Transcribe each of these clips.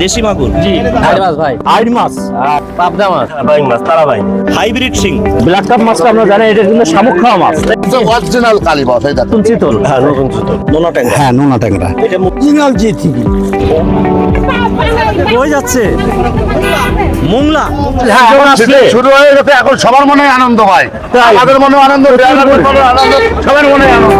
দেশি মাগুর? জি। মাছ ভাই। আইড মাছ পাবদা মাছ। বাইং মাছ তারা বাইং হাইব্রিড শিং। ব্ল্যাক কাপ মাছটা আপনারা জানেন এটা কিন্তু শামুক খাওয়া মাছ অরিজিনাল কালী মাছ দেখুন নতুন চিতল। হ্যাঁ নতুন চিতল। নোনা ট্যাংরা। হ্যাঁ নোনা ট্যাংরা। এটা অরিজিনাল জিথি কই যাচ্ছে। মোংলা। শুরু হয়ে গেছে এখন সবার মনে আনন্দ হয়। আমাদের মনে আনন্দ সবার মনে আনন্দ।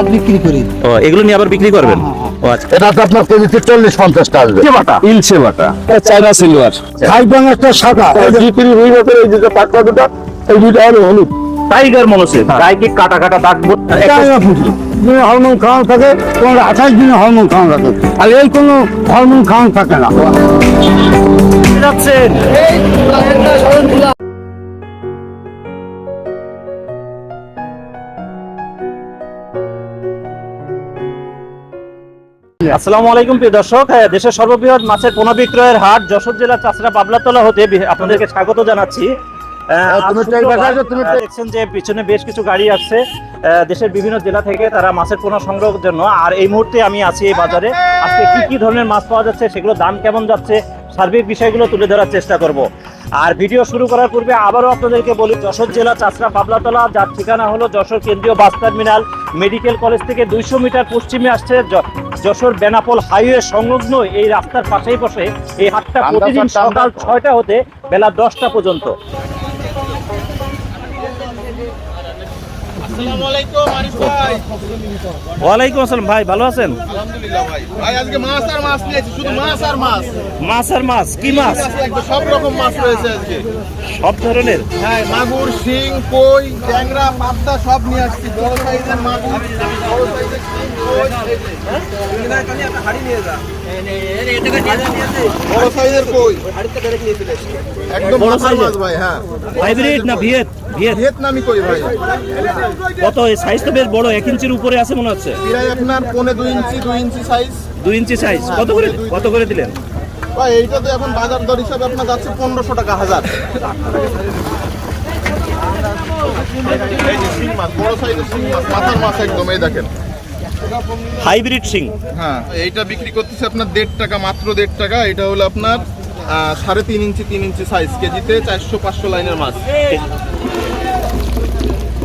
আনন্দ বিক্রি করি। ও এগুলো নিয়ে আবার বিক্রি করবেন? ও আচ্ছা। এটা তো আপনার কেজিতে চল্লিশ পঞ্চাশটা আসবে। বাটা। ইলশে বাটা। চাইনা সিলভার। খাইবাং একটা শাখা। বিক্রি হয়ে গেছে এই যে এই হলো হলুদ। টাইগার মনে হচ্ছে গায়ে কি কাটা কাটা দাগ দিনে হরমোন খাওয়ানো থাকে তোমার আঠাশ দিনে হরমোন খাওয়ানো থাকে। আর এই কোনো হরমোন খাওয়ানো থাকে না। আসসালামু আলাইকুম প্রিয় দর্শক। হ্যাঁ, দেশের সর্ববৃহৎ মাছের পোনা বিক্রয়ের হাট যশোর জেলার চাষরা পাবলাতলা হতে আপনাদেরকে স্বাগত জানাচ্ছি। আহ, দেখছেন যে পিছনে বেশ কিছু গাড়ি আসছে দেশের বিভিন্ন জেলা থেকে তারা মাছের পোনা সংগ্রহের জন্য আর এই মুহূর্তে আমি আছি এই বাজারে। আজকে কি কি ধরনের মাছ পাওয়া যাচ্ছে সেগুলো দাম কেমন যাচ্ছে সার্বিক বিষয়গুলো তুলে ধরার চেষ্টা করব। আর ভিডিও শুরু করার পূর্বে আবারও আপনাদেরকে বলি যশোর জেলা চাষরা পাবলাতলা যার ঠিকানা হলো যশোর কেন্দ্রীয় বাস টার্মিনাল। মেডিকেল কলেজ থেকে দুইশো মিটার পশ্চিমে আসছে যশোর বেনাপোল হাইওয়ে সংলগ্ন এই রাস্তার পাশেই বসে এই হাটটা প্রতিদিন সকাল ছয়টা হতে বেলা দশটা পর্যন্ত আসসালামু আলাইকুম আরিফ ভাই ওয়ালাইকুম আসসালাম ভাই ভালো আছেন? মাছ আর মাছ কি মাছ? সব রকম মাছ রয়েছে আজকে। সব ধরনের? হ্যাঁ মাগুর শিং কই ট্যাংরা পাবদা সব নিয়ে আসছি। বড় সাইজের মাগুর বড় সাইজের বড় সাইজের কই? একদম বড়? মাছ ভাই হ্যাঁ। হাইব্রিড না ভিয়েত ভিয়েত ভিয়েতনামি কই ভাই? কত? সাইজ তো বেশ বড় এক ইঞ্চির উপরে আছে মনে হচ্ছে। প্রায় আপনার পৌনে দুই ইঞ্চি দুই ইঞ্চি সাইজ দুই ইঞ্চি সাইজ কত করে কত করে দিলেন? ভাই এইটা তো এখন বাজার দর হিসাবে আপনার যাচ্ছে পনেরোশো টাকা হাজার। বড় সাইজের মাছ মাথার মাছ একদম এই দেখেন। হাইব্রিড সিং। হ্যাঁ এইটা বিক্রি করতেছে আপনার দেড় টাকা মাত্র দেড় টাকা। এটা হলো আপনার সাড়ে তিন ইঞ্চি তিন ইঞ্চি সাইজ কেজিতে চারশো পাঁচশো লাইনের মাছ।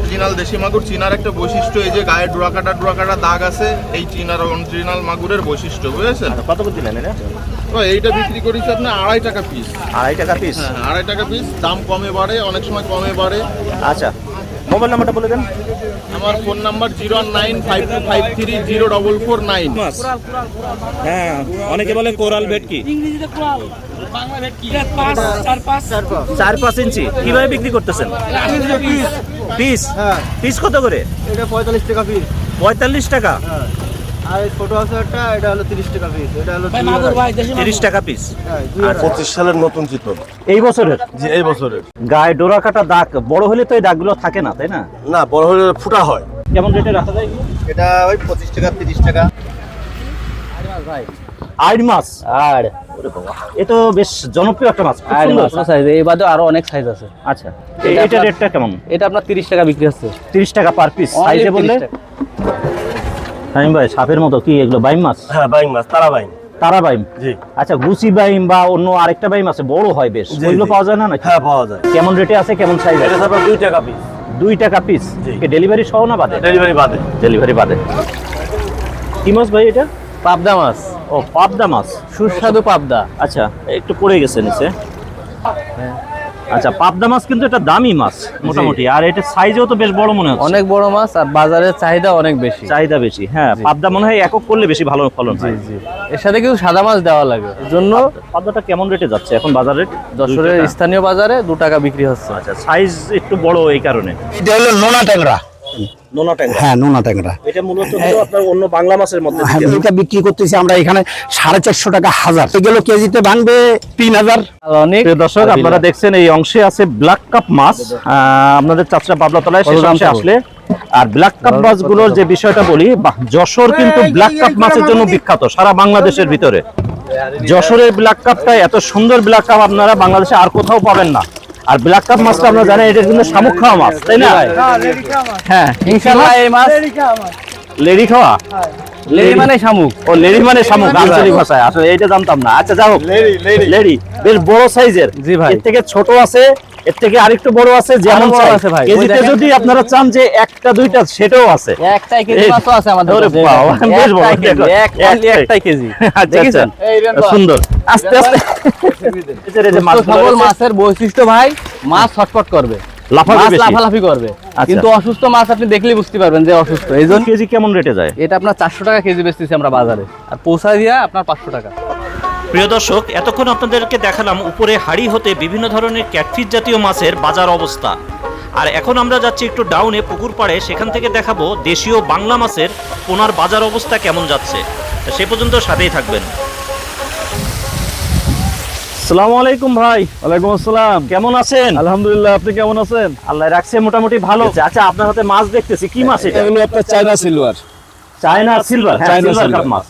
অরিজিনাল দেশি মাগুর চিনার একটা বৈশিষ্ট্য এই যে গায়ে ডোরাকাটা ডোরাকাটা দাগ আছে এই চিনার অরিজিনাল মাগুরের বৈশিষ্ট্য বুঝেছেন? কত করে দিলেন এটা? তো এইটা বিক্রি করেছে আপনার আড়াই টাকা পিস আড়াই টাকা পিস হ্যাঁ আড়াই টাকা পিস দাম কমে বাড়ে অনেক সময় কমে বাড়ে। আচ্ছা। মোবাইল নাম্বারটা বলে দেন। আমার phone number zero nine five two five three zero double four nine. হ্যাঁ অনেকে বলে কোরাল ভেটকি চার পাঁচ। ইঞ্চি। কীভাবে বিক্রি করতেছেন? পিস। পিস? কত করে? এটা পঁয়তাল্লিশ টাকা পিস। পঁয়তাল্লিশ টাকা। আর ছোট এটা হলো তিরিশ টাকা পিস এটা হলো তিরিশ টাকা পিস পঁচিশ সালের নতুন চিত্র। এই বছরের? জি এই বছরের। গায়ে ডোরা কাটা দাগ বড় হলে তো এই দাগগুলো থাকে না তাই না? না বড় হলে ফুটা হয়। কেমন রেটে রাখা যায় এটা ওই পঁচিশ টাকা তিরিশ টাকা। আইড মাছ আর? এ তো বেশ জনপ্রিয় একটা মাছ খুব মাছ সাইজ এই বাদে আরও অনেক সাইজ আছে। আচ্ছা। এটা রেটটা কেমন? এটা আপনার তিরিশ টাকা বিক্রি হচ্ছে। তিরিশ টাকা পার পিস সাইজে বললে? হাইম ভাই সাপের মতো কি এগুলো বাইম মাছ? হ্যাঁ বাইং মাছ তারা বাইং তারা বাইম? জি। আচ্ছা গুচি বাইম বা অন্য আরেকটা বাইম আছে বড় হয় বেশ। ওইগুলো পাওয়া যায় না নাকি? হ্যাঁ পাওয়া যায়। কেমন রেটে আছে কেমন সাইজ এটা আছে? তারপর দুই টাকা পিস দুই টাকা পিস জি। ডেলিভারি সহ না বাদে? ডেলিভারি বাদে। ডেলিভারি বাদে। কি মাছ ভাই এটা? পাবদা মাছ। ও পাবদা মাছ। সুস্বাদু পাবদা। আচ্ছা একটু পড়ে গেছে নিচে। আচ্ছা পাবদা মাছ কিন্তু এটা দামি মাছ মোটামুটি। আর এটা সাইজেও তো বেশ বড় মনে হচ্ছে। অনেক বড় মাছ আর বাজারের চাহিদা অনেক বেশি। চাহিদা বেশি হ্যাঁ পাবদা মনে হয় একক করলে বেশি ভালো ফলন হয়। জি। এর সাথে কিন্তু সাদা মাছ দেওয়া লাগে। এর জন্য পাবদাটা কেমন রেটে যাচ্ছে এখন বাজার? রেট যশোরের স্থানীয় বাজারে দু টাকা বিক্রি হচ্ছে। আচ্ছা সাইজ একটু বড় এই কারণে। এটা হলো নোনা ট্যাংরা। নোনা ট্যাংরা? হ্যাঁ নোনা ট্যাংরা। এটা মূলত আপনার অন্য বাংলা মাছের মধ্যে হ্যাঁ এটা বিক্রি করতেছি আমরা এখানে সাড়ে চারশো টাকা হাজার। এগুলো কেজিতে ভাঙবে তিন হাজার। অনেক দর্শক আপনারা দেখছেন এই অংশে আছে ব্ল্যাক কাপ মাছ। আপনাদের চাচরা বাবলাতলায় আসলে। আর ব্ল্যাক কাপ মাছগুলোর যে বিষয়টা বলি বাহ, যশোর কিন্তু ব্ল্যাক কাপ মাছের জন্য বিখ্যাত সারা বাংলাদেশের ভিতরে। যশোরের ব্ল্যাক কাপটা এত সুন্দর ব্ল্যাক কাপ আপনারা বাংলাদেশে আর কোথাও পাবেন না। আর ব্ল্যাক কাপ মাছটা আপনারা জানেন এটা কিন্তু শামুক খাওয়া মাছ তাই না? হ্যাঁ ইনশাআল্লাহ। এই মাছ লেডি খাওয়া লেডি মানে শামুক। ও লেডি মানে শামুক আঞ্চলিক ভাষায় আসলে এইটা জানতাম না। আচ্ছা যাও লেডি বেশ বড় সাইজের জি ভাই। এর থেকে ছোট আছে এর থেকে আরেকটু বড় আছে যেমন। আছে ভাই। কেজিতে যদি আপনারা চান যে একটা দুইটা সেটাও আছে একটাই কেজি আছে আমাদের ওরে কাছে। বাবা, বেশ বড়, একটাই কেজি, দেখো। একটাই। একটাই কেজি আচ্ছা আচ্ছা দেখেছেন? সুন্দর আস্তে আস্তে এই যে সবল রয়েছে। মাছের বৈশিষ্ট্য ভাই মাছ ছটফট করবে লাফালাফি করবে আচ্ছা। কিন্তু অসুস্থ মাছ আপনি দেখলেই বুঝতে পারবেন যে অসুস্থ এই জন্য কেজি কেমন রেটে যায় এটা আপনার চারশো টাকা কেজি বেচতেছি আমরা বাজারে আর পৌঁছা দিয়া আপনার পাঁচশো টাকা প্রিয় দর্শক এতক্ষণ আপনাদেরকে দেখালাম উপরে হাড়ি হতে বিভিন্ন ধরনের ক্যাটফিস জাতীয় মাছের বাজার অবস্থা। আর এখন আমরা যাচ্ছি একটু ডাউনে পুকুর পাড়ে সেখান থেকে দেখাবো দেশীয় বাংলা মাছের পোনার বাজার অবস্থা কেমন যাচ্ছে। সে পর্যন্ত সাথেই থাকবেন। সালামু আলাইকুম ভাই। ওয়ালাইকুম আসসালাম। কেমন আছেন? আলহামদুলিল্লাহ আপনি কেমন আছেন? আল্লাহ রাখছে মোটামুটি ভালো। আচ্ছা আপনার হাতে মাছ দেখতেছি। কি মাছ এটা? এগুলো আপনার চায়না সিলভার চায়না সিলভার হ্যাঁ সিলভার কাপ মাছ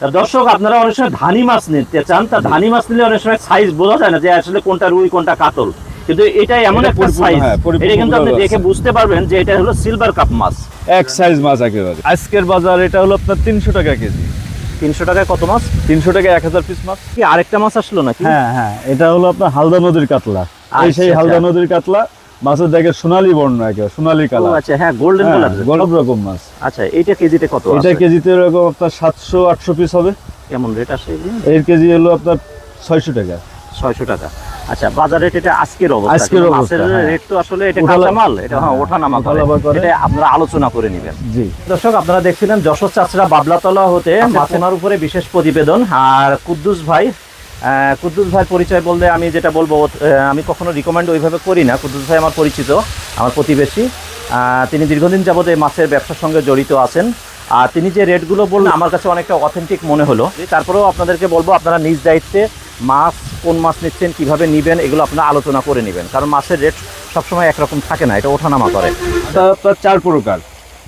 তা দর্শক আপনারা অনেক সময় ধানি মাছ নিতে চান তা ধানি মাছ নিলে অনেক সময় সাইজ বোঝা যায় না যে আসলে কোনটা রুই কোনটা কাতল। কিন্তু এটা এমন একটা সাইজ হ্যাঁ, এটা কিন্তু আপনি দেখে বুঝতে পারবেন যে এটা হলো সিলভার কাপ মাছ এক সাইজ মাছ একেবারে। আজকের বাজার এটা হলো আপনার তিনশো টাকা কেজি। তিনশো টাকায় কত মাছ তিনশো টাকা এক হাজার পিস মাছ কি আরেকটা মাছ আসলো নাকি? হ্যাঁ হ্যাঁ এটা হলো আপনার হালদা নদীর কাতলা। এই আচ্ছা, সেই আচ্ছা। হালদা নদীর কাতলা মাছের দেখে সোনালী বর্ণ একেবারে সোনালী কালার আচ্ছা হ্যাঁ গোল্ডেন কালার গল্প রকম মাছ। আচ্ছা এইটা কেজিতে কত এটা কেজিতে এরকম আপনার সাতশো আটশো পিস হবে। কেমন রেট আসে এর কেজি হলো আপনার ছয়শো টাকা। ছয়শো টাকা। আচ্ছা বাজার রেট এটা আজকের অবস্থা। আজকের অবস্থা, মাছের হ্যাঁ। রেট তো আসলে এটা কাঁচা মাল এটা হ্যাঁ হ্যাঁ, ওঠানামা করে। এটা আপনারা আলোচনা করে নেবেন। জি। দর্শক আপনারা দেখছিলেন যশোর চাষরা বাবলাতলা হতে মাছেনার উপরে বিশেষ প্রতিবেদন। আর কুদ্দুস ভাই কুদ্দুস ভাই পরিচয় বললে আমি যেটা বলব আমি কখনো রিকমেন্ড ওইভাবে করি না। কুদ্দুস ভাই আমার পরিচিত, আমার প্রতিবেশী। তিনি দীর্ঘদিন যাবত এই মাছের ব্যবসার সঙ্গে জড়িত আছেন। আর তিনি যে রেটগুলো বললেন, আমার কাছে অনেকটা অথেন্টিক মনে হলো। তারপরেও আপনাদেরকে বলব, আপনারা নিজ দায়িত্বে মাছ, কোন মাছ নিচ্ছেন, কীভাবে নিবেন, এগুলো আপনারা আলোচনা করে নেবেন। কারণ মাছের রেট সবসময় একরকম থাকে না, এটা ওঠানামা করে। চার প্রকার।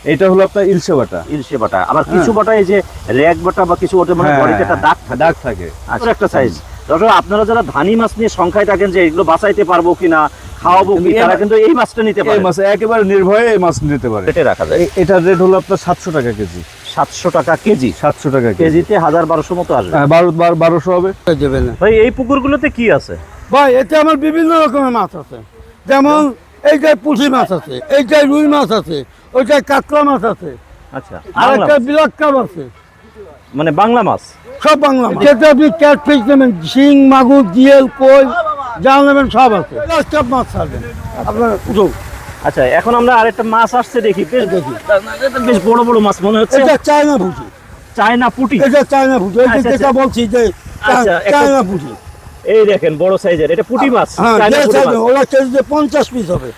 এটা হলো আপনার ইলশে বাটা। ইলশে বাটা। আবার কিছু বাটা এই যে র্যাক বাটা বা কিছু ওটা মানে হ্যাঁ, বডিতে একটা দাগ থাকে। দাগ থাকে। আচ্ছা একটা সাইজ দর্শক আপনারা যারা ধানি মাছ নিয়ে সংখ্যায় থাকেন যে এগুলো বাঁচাইতে পারব কিনা খাওয়াবো কি তারা কিন্তু এই মাছটা নিতে এই পারে। মাছ একেবারে নির্ভয়ে এই মাছ নিতে পারে। পেটে রাখা যায়। এটার রেট হলো আপনার সাতশো টাকা কেজি। সাতশো টাকা কেজি। সাতশো টাকা কেজিতে হাজার বারোশো মতো আসবে। হ্যাঁ, বারো বার- বারোশো হবে। না। ভাই এই পুকুরগুলোতে কি আছে? ভাই এতে আমার বিভিন্ন রকমের মাছ আছে। যেমন এইটায় পুঁটি মাছ আছে এইটাই রুই মাছ আছে ওইটাই কাতলা মাছ আছে আচ্ছা আর একটা। কাপ আছে। মানে বাংলা মাছ? সব বাংলা মাছ। যেটা আপনি ক্যাটফিশ নেবেন শিং মাগুর জিয়েল কই যা নেবেন সব আছে। সব মাছ আপনার আচ্ছা এখন আমরা আরেকটা মাছ আসছে দেখি বেশ দেখি। বেশ বড় বড় মাছ মনে হচ্ছে। এটা চায়না ভুটি চায়না পুটি। এটা চায়না ভুটি এই আচ্ছা, যেটা আচ্ছা। বলছি যে আচ্ছা, চায়না ভুটি এই দেখেন বড় সাইজের। এটা পুটি মাছ হ্যাঁ। ওরা কেজিতে পঞ্চাশ পিস হবে।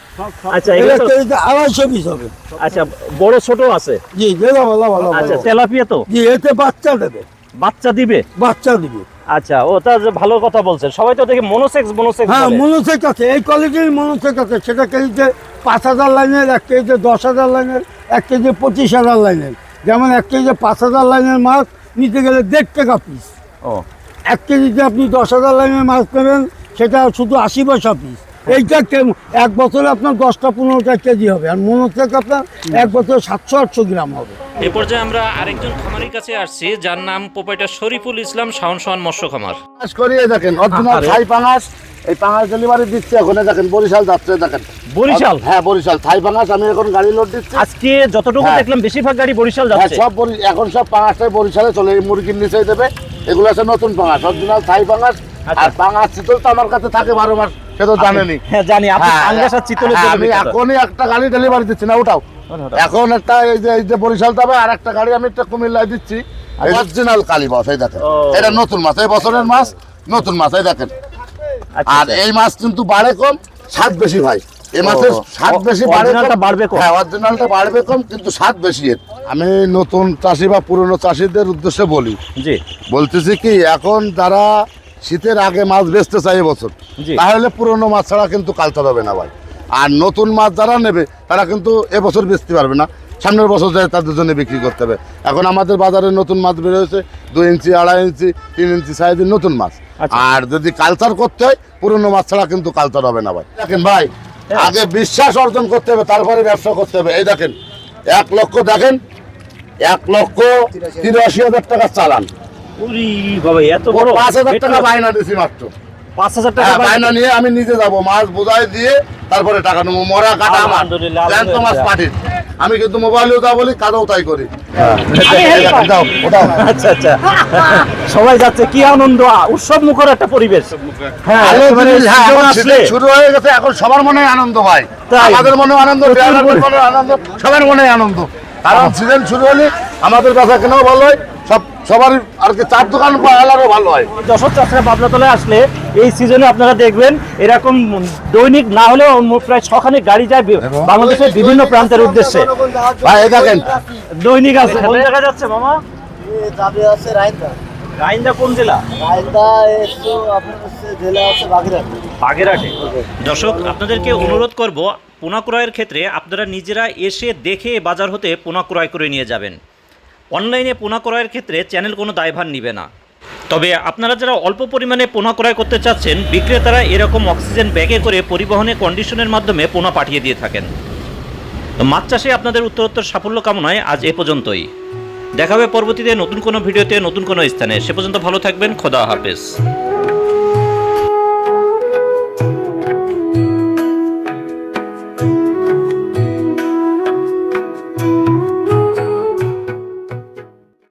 আচ্ছা এটা কেজিতে আড়াইশো পিস হবে। আচ্ছা বড় ছোট আছে? জি আচ্ছা তেলাপিয়া তো? জি এতে বাচ্চা দেবে। বাচ্চা দিবে? বাচ্চা দিবে। আচ্ছা ও তা ভালো কথা বলছেন। সবাই তো দেখে মনোসেক্স মনোসেক্স হ্যাঁ বলে। মনোসেক আছে এই কোয়ালিটির মনোসেক আছে। সেটা কেজিতে পাঁচ হাজার লাইনের এক কেজিতে দশ হাজার লাইনের এক কেজি পঁচিশ হাজার লাইনের। যেমন এক কেজিতে পাঁচ হাজার লাইনের মাছ নিতে গেলে দেড় টাকা পিস ও। এক কেজিতে আপনি দশ হাজার লাইনের মাছ নেবেন সেটা শুধু আশি পয়সা পিস এইটা এক বছরে আপনার দশটা পনেরোটা কেজি হবে। আর মনোসেক আপনার এক বছরে সাতশো আটশো গ্রাম হবে। এ পর্যায়ে আমরা আরেকজন খামারির কাছে আসছি যার নাম প্রোপাইটার শরীফুল ইসলাম শাওন শাওন মৎস্য খামার। পাঙাশ করিয়ে দেখেন অরিজিনাল আরে। থাই পাঙাশ। এই পাঙাশ ডেলিভারি দিচ্ছে ওখানে দেখেন বরিশাল যাচ্ছে দেখেন। বরিশাল? হ্যাঁ বরিশাল। থাই পাঙাশ আমি এখন গাড়ি লোড দিচ্ছি। আজকে যতটুকু হ্যাঁ। দেখলাম বেশিরভাগ গাড়ি বরিশাল হ্যাঁ যাচ্ছে। সব এখন সব পাঙাশটাই বরিশালে চলে এই মুরগির নিচেই দেবে। এগুলো আছে নতুন পাঙাশ অরিজিনাল থাই পাঙাশ আচ্ছা। আর পাঙাশ চিতল তো আমার কাছে থাকে বারো মাস সে তো জানেনি। হ্যাঁ জানি। আপনি হ্যাঁ, পাঙ্গাস আর চিতলের হ্যাঁ, জন্য আমি এখনই একটা গাড়ি ডেলিভারি দিচ্ছি না ওটাও এখন একটা এই যে এই যে বরিশাল যাবে আর একটা গাড়ি আমি একটা কুমিল্লায় দিচ্ছি। অরিজিনাল কালী মাছ এই দেখেন। এটা নতুন মাছ এই বছরের মাছ নতুন মাছ এই দেখেন। আচ্ছা, আর আচ্ছা। এই মাছ কিন্তু বাড়ে কম স্বাদ বেশি ভাই। এই মাছের স্বাদ বেশি বাড়ে বাড়বে কম। হ্যাঁ অরিজিনালটা বাড়বে কম কিন্তু স্বাদ বেশি এর। আমি নতুন চাষি বা পুরনো চাষিদের উদ্দেশ্যে বলি। জি। বলতেছি কি এখন যারা শীতের আগে মাছ বেচতে চাই এবছর জি। তাহলে পুরনো মাছ ছাড়া কিন্তু কালতে হবে না ভাই। আর নতুন মাছ যারা নেবে তারা কিন্তু এবছর বেচতে পারবে না। সামনের বছর যায় তাদের জন্য বিক্রি করতে হবে। এখন আমাদের বাজারে নতুন মাছ বের হয়েছে দুই ইঞ্চি আড়াই ইঞ্চি তিন ইঞ্চি সাইজের নতুন মাছ। আচ্ছা। আর যদি কালচার করতে হয় পুরনো মাছ ছাড়া কিন্তু কালচার হবে না ভাই। দেখেন ভাই আগে বিশ্বাস অর্জন করতে হবে তারপরে ব্যবসা করতে হবে। এই দেখেন এক লক্ষ দেখেন এক লক্ষ তিরাশি হাজার টাকা চালান। এত বড়? পাঁচ হাজার টাকা বায়না দিছি মাত্র। পাঁচ হাজার টাকা হ্যাঁ বায়না নিয়ে আমি নিজে যাব মাছ বোঝাই দিয়ে তারপরে টাকা নেব মরা কাটা আমার। মাছ। পাঠিয়ে আমি কিন্তু মোবাইলেও তা বলি কাদাও তাই করি। আচ্ছা আচ্ছা। সবাই যাচ্ছে কি আনন্দ উৎসব মুখর একটা পরিবেশ। হ্যাঁ হ্যাঁ, শুরু হয়ে গেছে এখন সবার মনে আনন্দ হয়? আমাদের মনে আনন্দ মনে আনন্দ সবার মনে আনন্দ। কারণ সিজন শুরু হলে আমাদের কথা কেনাও ভালো হয় সবার আর কি চার দোকান পাওয়ালারও ভালো হয়। যশোর চাষরা পাবনাতলায় আসলে এই সিজনে আপনারা দেখবেন এরকম দৈনিক না হলেও প্রায় ছখানে গাড়ি যায় বাংলাদেশের বিভিন্ন প্রান্তের উদ্দেশ্যে। ভাই দেখেন। দৈনিক আছে। কোন যাচ্ছে মামা। যাবে আছে রায়তা রাইন্দা কোন জেলা? আপনার জেলা আছে বাগেরহাট। বাগেরহাটে। দর্শক আপনাদেরকে অনুরোধ করব পোনা ক্রয়ের ক্ষেত্রে আপনারা নিজেরা এসে দেখে বাজার হতে পোনা ক্রয় করে নিয়ে যাবেন। অনলাইনে পোনা ক্রয়ের ক্ষেত্রে চ্যানেল কোনো দায়ভার নিবে না। তবে আপনারা যারা অল্প পরিমাণে পোনা ক্রয় করতে চাচ্ছেন, বিক্রেতারা এরকম অক্সিজেন ব্যাগে করে পরিবহনে কন্ডিশনের মাধ্যমে পোনা পাঠিয়ে দিয়ে থাকেন। তো মাছ চাষে আপনাদের উত্তরোত্তর সাফল্য কামনায় আজ এ পর্যন্তই। দেখাবে পরবর্তীতে নতুন কোনো ভিডিওতে নতুন কোনো স্থানে। সে পর্যন্ত ভালো থাকবেন, খোদা হাফেজ।